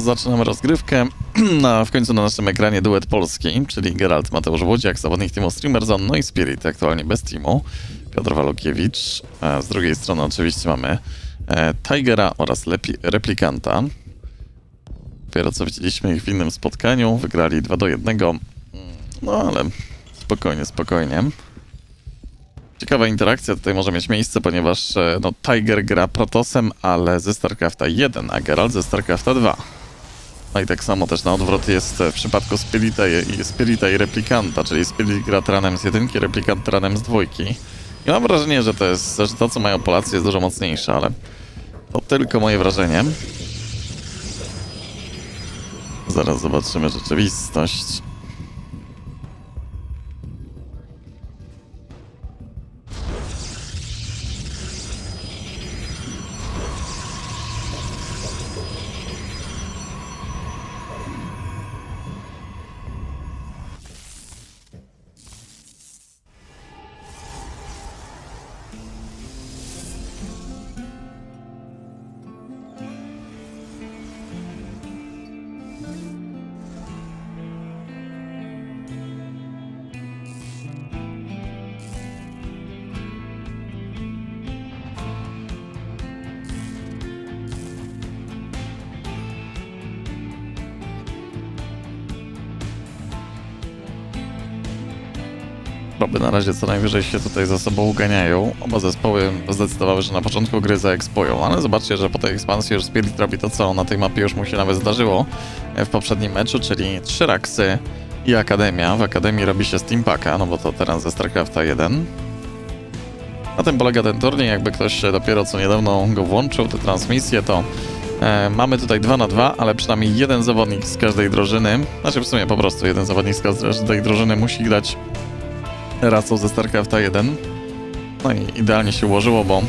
Zaczynamy rozgrywkę. W końcu na naszym ekranie duet polski, czyli Geralt Mateusz Włodziak, zawodnik Teamu Streamerzone, no i Spirit, aktualnie bez teamu, Piotr Walukiewicz. E, Z drugiej strony oczywiście mamy e, Tigera oraz lepi, Replikanta. Dopiero co widzieliśmy ich w innym spotkaniu, wygrali 2 do 1. No ale spokojnie, spokojnie. Ciekawa interakcja tutaj może mieć miejsce, ponieważ e, no, Tiger gra Protosem, ale ze StarCrafta 1, a Geralt ze StarCrafta 2. No i tak samo też na odwrót jest w przypadku Spirita i, Spirita i Replikanta, czyli Spirit gra Tyranem z jedynki, Replikant Tyranem z dwójki. I mam wrażenie, że to jest, że to co mają Polacy jest dużo mocniejsze, ale to tylko moje wrażenie. Zaraz zobaczymy rzeczywistość. Proby na razie co najwyżej się tutaj za sobą uganiają. Oba zespoły zdecydowały, że na początku gry zaekspoją, ale zobaczcie, że po tej ekspansji już Spirit robi to, co na tej mapie już mu się nawet zdarzyło w poprzednim meczu, czyli trzy raksy i Akademia. W Akademii robi się Steampaka, no bo to teraz ze StarCrafta 1. Na tym polega ten turniej, jakby ktoś dopiero co niedawno go włączył, te transmisje, to e, mamy tutaj 2 na 2, ale przynajmniej jeden zawodnik z każdej drużyny, znaczy w sumie po prostu jeden zawodnik z każdej drużyny musi grać rasą ze StarCrafta 1. No i idealnie się ułożyło, bo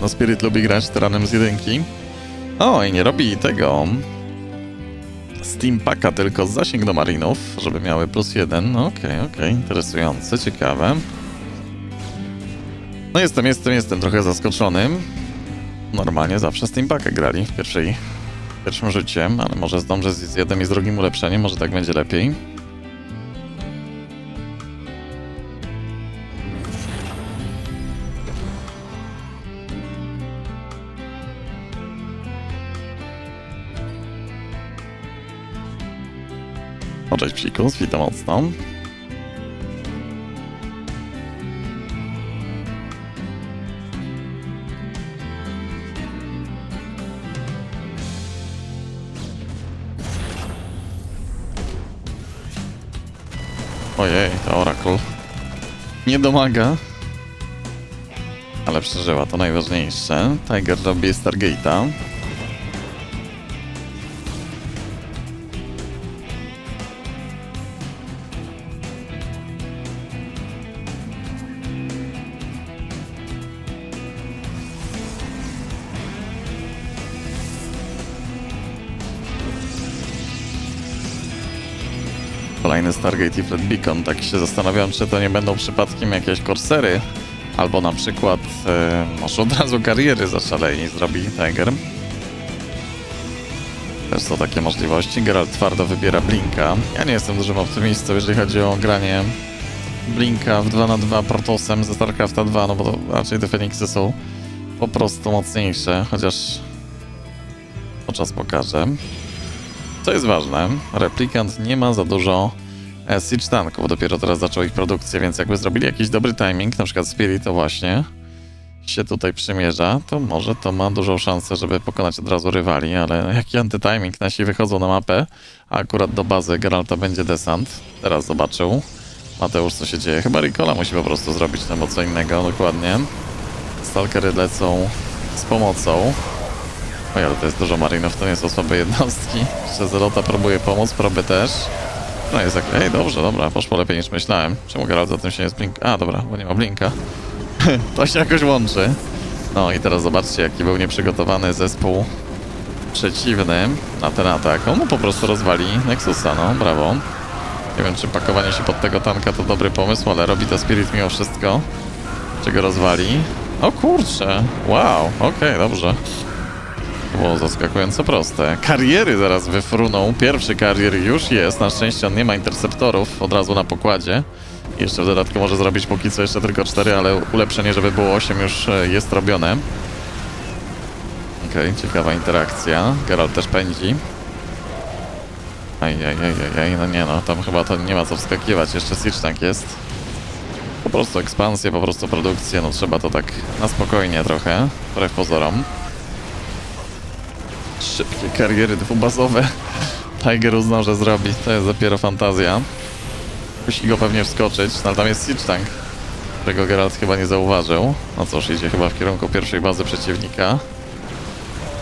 no Spirit lubi grać tyranem z jedynki. O, i nie robi tego Steampaka, tylko zasięg do marinów, żeby miały plus jeden. No okej, okej, interesujące, ciekawe. No jestem, jestem, jestem trochę zaskoczony. Normalnie zawsze Steampaka grali w pierwszej, pierwszym życiu, ale może zdążę z jednym i z drugim ulepszeniem, może tak będzie lepiej. Cześć psikus, witam mocno. Ojej, to Oracle. Nie domaga. Ale przeżyła, to najważniejsze. Tiger robi Stargate'a. Kolejny Stargate i Flat Beacon. Tak się zastanawiam, czy to nie będą przypadkiem jakieś korsery, albo na przykład e, może od razu kariery zaszalej i zrobi Tiger. Też są takie możliwości. Geralt twardo wybiera Blinka. Ja nie jestem dużym optymistą, jeżeli chodzi o granie Blinka w 2 na 2 Protosem ze StarCrafta 2, no bo to raczej te Feniksy są po prostu mocniejsze, chociaż to czas pokaże. Co jest ważne, replikant nie ma za dużo e, siege tanków, dopiero teraz zaczął ich produkcję, więc jakby zrobili jakiś dobry timing, na przykład Spirit to właśnie się tutaj przymierza, to może to ma dużą szansę, żeby pokonać od razu rywali, ale jaki antytiming, nasi wychodzą na mapę, a akurat do bazy Geralta będzie desant. Teraz zobaczył Mateusz, co się dzieje. Chyba Ricola musi po prostu zrobić, no bo co innego, dokładnie. Stalkery lecą z pomocą. Oj, ale to jest dużo marinów, to nie są słabe jednostki. Jeszcze Zelota próbuje pomóc, proby też. No jest tak, ej, dobrze, dobra, poszło lepiej niż myślałem. Czemu Geralt za tym się nie zblink... A, dobra, bo nie ma blinka. to się jakoś łączy. No i teraz zobaczcie, jaki był nieprzygotowany zespół przeciwny na ten atak. On mu po prostu rozwali Nexusa, no, brawo. Nie wiem, czy pakowanie się pod tego tanka to dobry pomysł, ale robi to Spirit mimo wszystko. Czy go rozwali? O kurczę, wow, okej, dobrze. Było zaskakująco proste. Kariery zaraz wyfruną. Pierwszy karier już jest. Na szczęście on nie ma interceptorów od razu na pokładzie. Jeszcze w dodatku może zrobić póki co jeszcze tylko 4, ale ulepszenie, żeby było 8 już e, jest robione. Okej, ciekawa interakcja. Geralt też pędzi. Ajajajajaj, no nie no, tam chyba to nie ma co wskakiwać, jeszcze Siege Tank jest. Po prostu ekspansję, po prostu produkcję, no trzeba to tak na spokojnie trochę, wbrew pozorom. Szybkie kariery dwubazowe. Tiger uznał, że zrobi, to jest dopiero fantazja. Musi go pewnie wskoczyć, no ale tam jest Siege Tank, którego Geralt chyba nie zauważył. No cóż, idzie chyba w kierunku pierwszej bazy przeciwnika.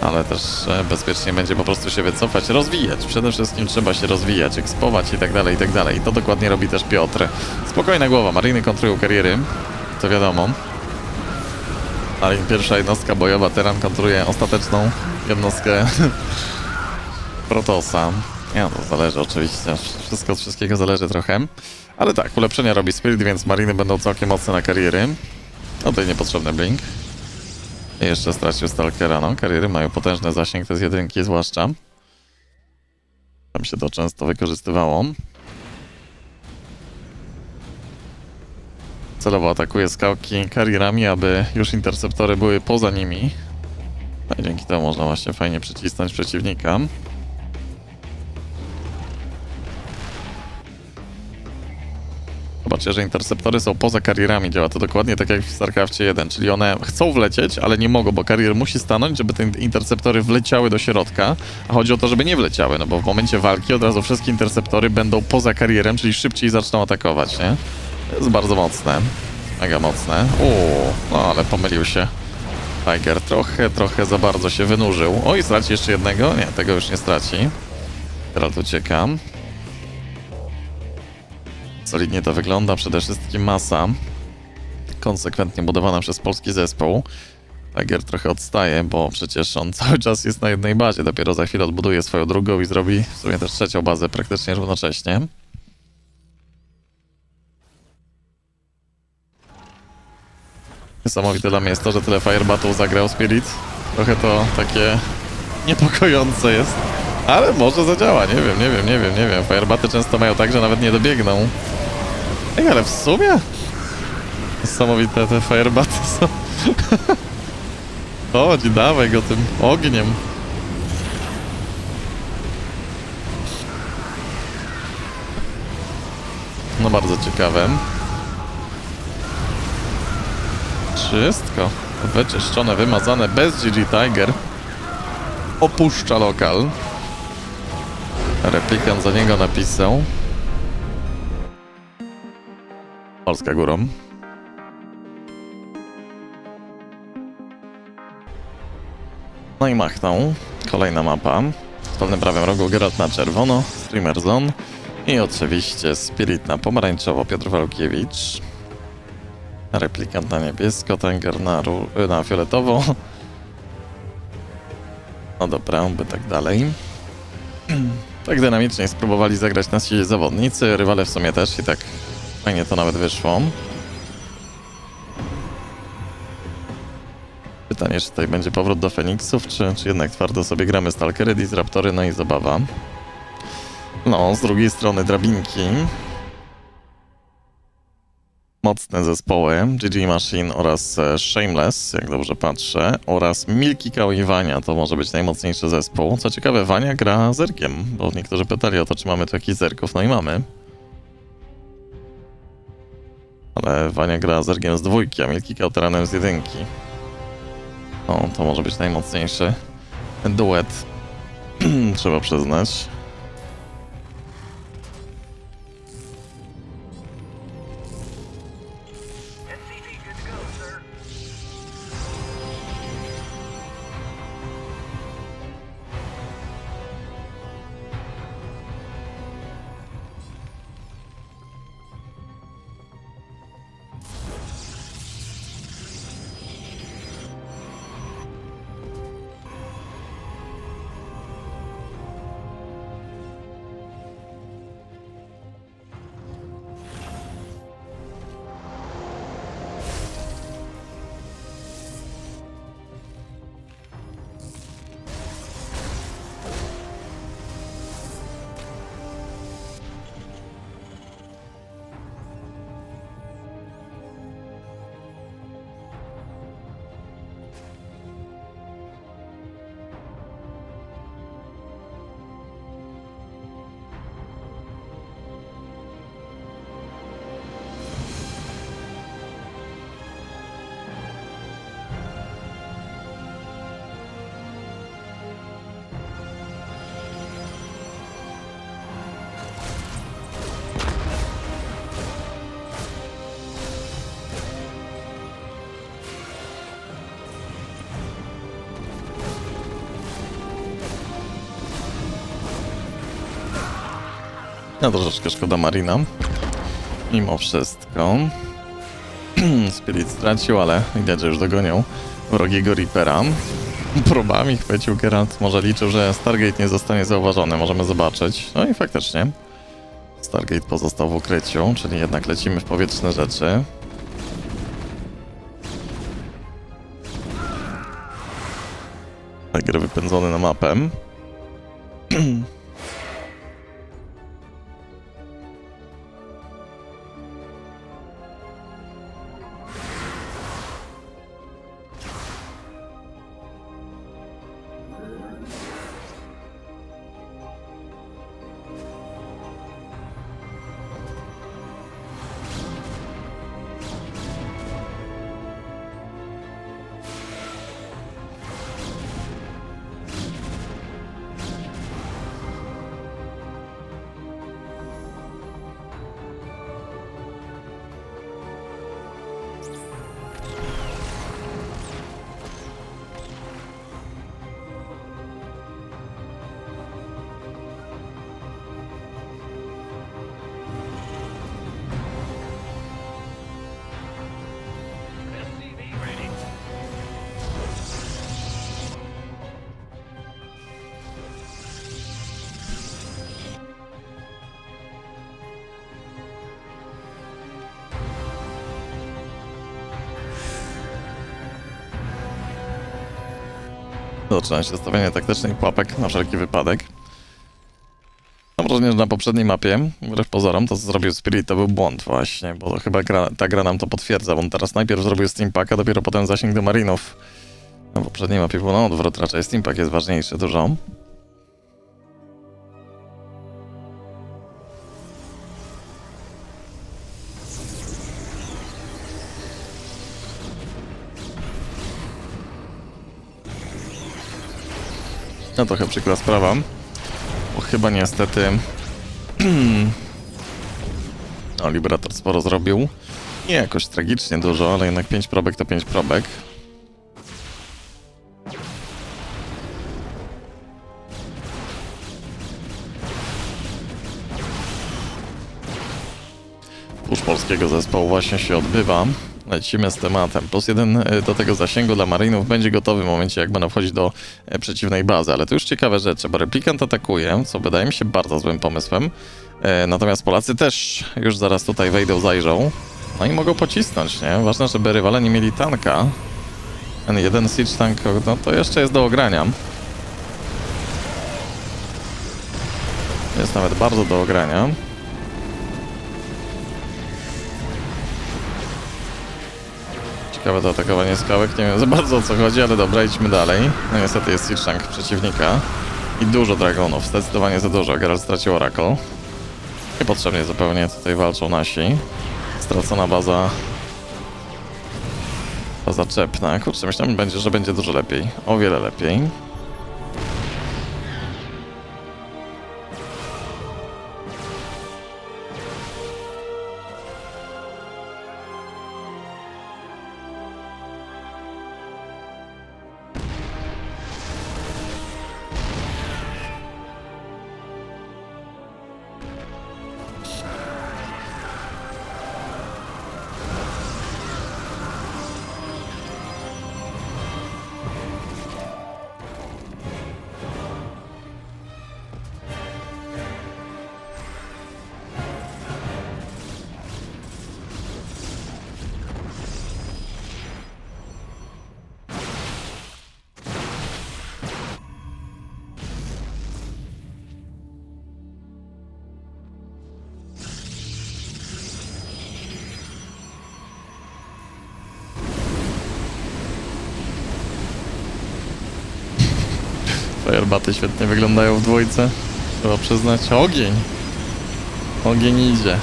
Ale też e, bezpiecznie będzie po prostu się wycofać, rozwijać. Przede wszystkim trzeba się rozwijać, ekspować i tak dalej, i tak dalej. I to dokładnie robi też Piotr. Spokojna głowa, Mariny kontrują kariery, to wiadomo. Ale pierwsza jednostka bojowa, Teran kontruje ostateczną jednostkę Protosa. No, to zależy oczywiście, wszystko od wszystkiego zależy trochę. Ale tak, ulepszenia robi Spirit, więc Mariny będą całkiem mocne na kariery. No tutaj niepotrzebny blink. I jeszcze stracił Stalkera, no. Kariery mają potężny zasięg, te z jedynki zwłaszcza. Tam się to często wykorzystywało. Celowo atakuje skałki karierami, aby już interceptory były poza nimi. No dzięki temu można właśnie fajnie przycisnąć przeciwnika. Zobaczcie, że interceptory są poza karierami. Działa to dokładnie tak jak w StarCraftie 1, czyli one chcą wlecieć, ale nie mogą, bo karier musi stanąć, żeby te interceptory wleciały do środka. A chodzi o to, żeby nie wleciały, no bo w momencie walki od razu wszystkie interceptory będą poza karierem, czyli szybciej zaczną atakować, nie? To jest bardzo mocne. Mega mocne. Uuu, no ale pomylił się. Tiger trochę, trochę za bardzo się wynurzył. Oj, straci jeszcze jednego? Nie, tego już nie straci. Teraz uciekam. Solidnie to wygląda, przede wszystkim masa. Konsekwentnie budowana przez polski zespół. Tiger trochę odstaje, bo przecież on cały czas jest na jednej bazie. Dopiero za chwilę odbuduje swoją drugą i zrobi w sumie też trzecią bazę praktycznie równocześnie. Niesamowite dla mnie jest to, że tyle Fire Battle zagrał Spirit. Trochę to takie niepokojące jest. Ale może zadziała, nie wiem, nie wiem, nie wiem, nie wiem. Firebaty często mają tak, że nawet nie dobiegną. Ej, ale w sumie? Niesamowite te firebaty są. Chodź, dawaj go tym ogniem. No bardzo ciekawe. Wszystko wyczyszczone, wymazane bez GG Tiger. Opuszcza lokal. Replikant za niego napisał. Polska górą. No i machnął. Kolejna mapa. W dolnym prawym rogu Geralt na czerwono, Streamer Zone i oczywiście Spirit na pomarańczowo, Piotr Walkiewicz. Replikant na niebiesko, Tenger na, na fioletowo. No dobra, by tak dalej. Tak dynamicznie spróbowali zagrać nasi zawodnicy, rywale w sumie też i tak fajnie to nawet wyszło. Pytanie, czy tutaj będzie powrót do Feniksów, czy, czy jednak twardo sobie gramy Stalkery, Disruptory, no i zabawa. No, z drugiej strony drabinki. Mocne zespoły, GG Machine oraz e, Shameless, jak dobrze patrzę, oraz Milky Cow i Wania, to może być najmocniejszy zespół. Co ciekawe, Wania gra zerkiem, bo niektórzy pytali o to, czy mamy tu jakichś zerków, no i mamy. Ale Wania gra zerkiem z dwójki, a Milky Cow teranem z jedynki. No, to może być najmocniejszy duet, trzeba przyznać. No troszeczkę szkoda Marina. Mimo wszystko. Spirit stracił, ale widać, że już dogonią wrogiego Reapera. Próbami chwycił Geralt. Może liczył, że Stargate nie zostanie zauważony. Możemy zobaczyć. No i faktycznie. Stargate pozostał w ukryciu, czyli jednak lecimy w powietrzne rzeczy. Tiger wypędzony na mapę. Zaczyna się stawianie taktycznych pułapek na wszelki wypadek. Mam wrażenie, że na poprzedniej mapie, wbrew pozorom, to co zrobił Spirit to był błąd właśnie, bo chyba gra, ta gra nam to potwierdza, bo on teraz najpierw zrobił Steampaka, dopiero potem zasięg do Marinów. Na poprzedniej mapie było na odwrót, raczej Steampack jest ważniejszy dużo. No trochę przykra sprawa, bo chyba niestety... no, Liberator sporo zrobił. Nie jakoś tragicznie dużo, ale jednak 5 probek to 5 probek. Push polskiego zespołu właśnie się odbywa. Lecimy z tematem. Plus jeden e, do tego zasięgu dla Marinów będzie gotowy w momencie, jak będą wchodzić do e, przeciwnej bazy. Ale to już ciekawe rzeczy, bo replikant atakuje, co wydaje mi się bardzo złym pomysłem. E, Natomiast Polacy też już zaraz tutaj wejdą, zajrzą. No i mogą pocisnąć, nie? Ważne, żeby rywale nie mieli tanka. Ten jeden siege tank, no to jeszcze jest do ogrania. Jest nawet bardzo do ogrania. Ciekawe to atakowanie skałek, nie wiem za bardzo o co chodzi, ale dobra, idźmy dalej. No niestety jest siege tank przeciwnika. I dużo dragonów, zdecydowanie za dużo. Geralt stracił Oracle. Niepotrzebnie zupełnie tutaj walczą nasi. Stracona baza... Baza czepna. Kurczę, myślałem, będzie, że będzie dużo lepiej. O wiele lepiej. Firebaty świetnie wyglądają w dwójce. Trzeba przyznać. Ogień! Ogień idzie.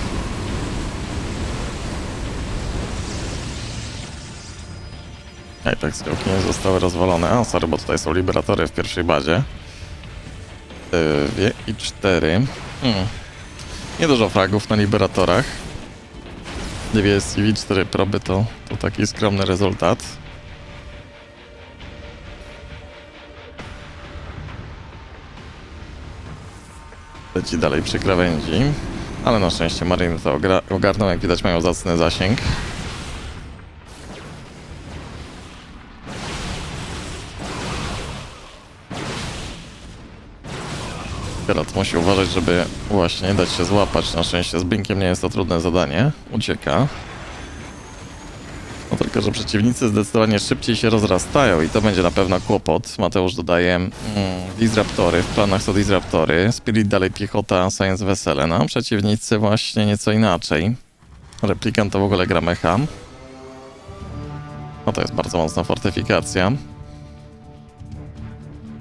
I tak skałki nie zostały rozwalone. A, sorry, bo tutaj są liberatory w pierwszej bazie. Dwie i cztery. Hmm. Niedużo fragów na liberatorach. Dwie CV, cztery proby to, to taki skromny rezultat. Leci dalej przy krawędzi. Ale na szczęście Marine to ogarnął, jak widać mają zacny zasięg. Geralt musi uważać, żeby właśnie dać się złapać. Na szczęście z Blinkiem nie jest to trudne zadanie. Ucieka. Tylko, że przeciwnicy zdecydowanie szybciej się rozrastają i to będzie na pewno kłopot. Mateusz dodaje mm, Disruptory, w planach są Disruptory, Spirit dalej piechota, Science Wesele, no przeciwnicy właśnie nieco inaczej. Replikant to w ogóle gra mecha. No to jest bardzo mocna fortyfikacja.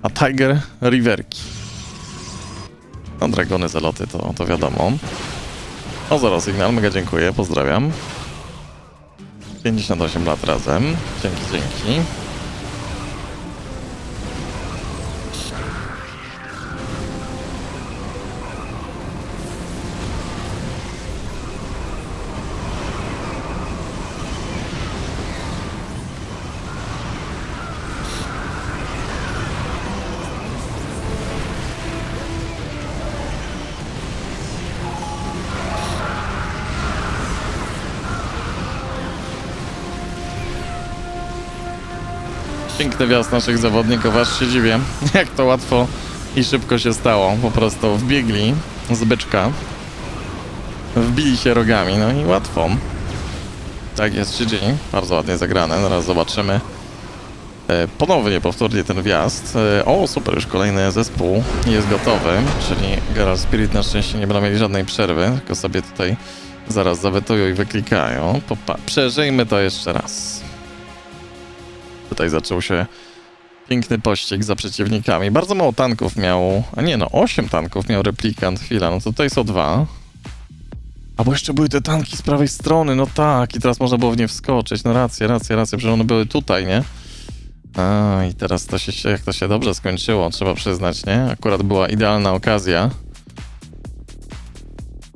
A Tiger Riverki. No dragony zaloty to, to wiadomo. O zero sygnał, mega dziękuję, pozdrawiam. 58 lat razem. Dzięki, dzięki. Piękny wjazd naszych zawodników, aż się dziwię, jak to łatwo i szybko się stało. Po prostu wbiegli z byczka, wbili się rogami, no i łatwo. Tak jest, GG, bardzo ładnie zagrane, zaraz zobaczymy. E, Ponownie, powtórnie ten wjazd. E, O, super, już kolejny zespół jest gotowy, czyli Geralt Spirit na szczęście nie będą mieli żadnej przerwy, tylko sobie tutaj zaraz zawetują i wyklikają. Popa Przeżyjmy to jeszcze raz. Tutaj zaczął się piękny pościg za przeciwnikami. Bardzo mało tanków miał, a nie no, 8 tanków miał replikant. Chwila, no to tutaj są dwa. A bo jeszcze były te tanki z prawej strony, no tak, i teraz można było w nie wskoczyć. No racja, racja, racja, przecież one były tutaj, nie? A, i teraz to się, jak to się dobrze skończyło, trzeba przyznać, nie? Akurat była idealna okazja.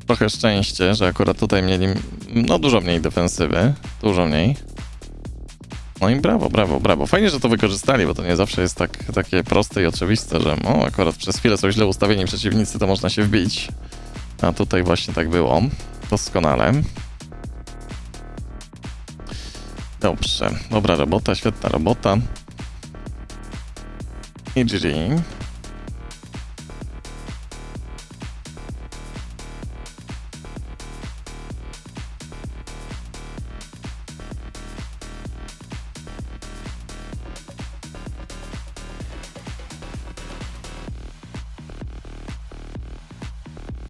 Trochę szczęście, że akurat tutaj mieli, no dużo mniej defensywy, dużo mniej. No i brawo, brawo, brawo. Fajnie, że to wykorzystali, bo to nie zawsze jest tak, takie proste i oczywiste, że no, akurat przez chwilę są źle ustawieni przeciwnicy, to można się wbić. A tutaj właśnie tak było. Doskonale. Dobrze, dobra robota, świetna robota. I GG.